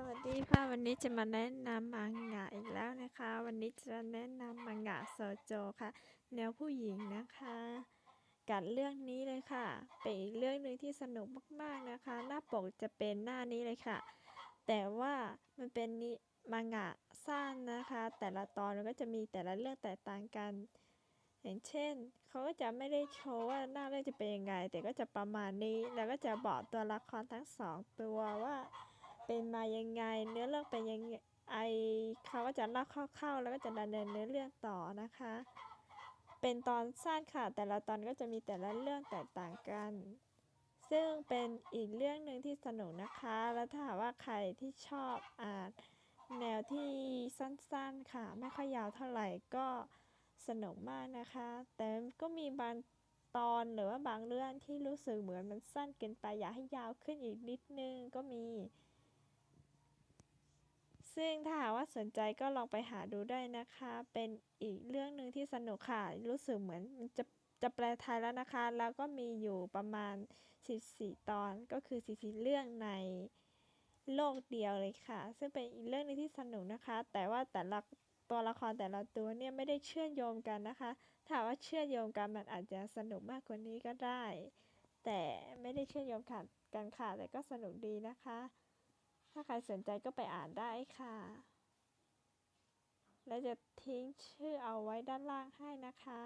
สวัสดีค่ะ วันนี้จะมาแนะนำมังงะอีกแล้วนะคะ วันนี้จะแนะนำมังงะโซโจค่ะ แนวผู้หญิงนะคะ กัดเรื่องนี้เลยค่ะ เป็นอีกเรื่องหนึ่งที่สนุกมากๆนะคะ หน้าปกจะเป็นหน้านี้เลยค่ะ แต่ว่ามันเป็นนิมังงะสั้นนะคะ แต่ละตอนมันก็จะมีแต่ละเรื่องแตกต่างกัน อย่างเช่นเขาก็จะไม่ได้โชว์ว่าหน้าเรื่องจะเป็นยังไง แต่ก็จะประมาณนี้ แล้วก็จะบอกตัวละครทั้งสองตัวว่า เป็นมายังไง เนื้อเรื่องเป็นยังไงไอเขาก็จะเล่าคร่าวๆแล้วก็จะดำเนินเนื้อเรื่องต่อนะคะ เป็นตอนสั้นค่ะ แต่ละตอนก็จะมีแต่ละเรื่องแตกต่างกัน ซึ่งเป็นอีกเรื่องหนึ่งที่สนุกนะคะ แล้วถ้าหากว่าใครที่ชอบอ่านแนวที่สั้นๆค่ะ ไม่ค่อยยาวเท่าไหร่ก็สนุกมากนะคะ แต่ก็มีบางตอนหรือว่าบางเรื่องที่รู้สึกเหมือนมันสั้นเกินไปอยากให้ยาวขึ้นอีกนิดนึงก็มี ซึ่งถ้าหากว่าสนใจก็ลองไปหาดูได้นะคะ เป็นอีกเรื่องหนึ่งที่สนุกค่ะ รู้สึกเหมือนมันจะจะแปลไทยแล้วนะคะ แล้วก็มีอยู่ประมาณ 14 ตอน ก็คือ 14 เรื่องในโลกเดียวเลยค่ะ ซึ่งเป็นอีกเรื่องนึงที่สนุกนะคะ แต่ว่าแต่ละตัวละครแต่ละตัวเนี่ยไม่ได้เชื่อมโยงกันนะคะ ถ้าว่าเชื่อมโยงกันมันอาจจะสนุกมากกว่านี้ก็ได้ แต่ไม่ได้เชื่อมโยงกันค่ะ แต่ก็สนุกดีนะคะ ถ้าใครสนใจก็ไปอ่านได้ค่ะ และจะทิ้งชื่อเอาไว้ด้านล่างให้นะคะ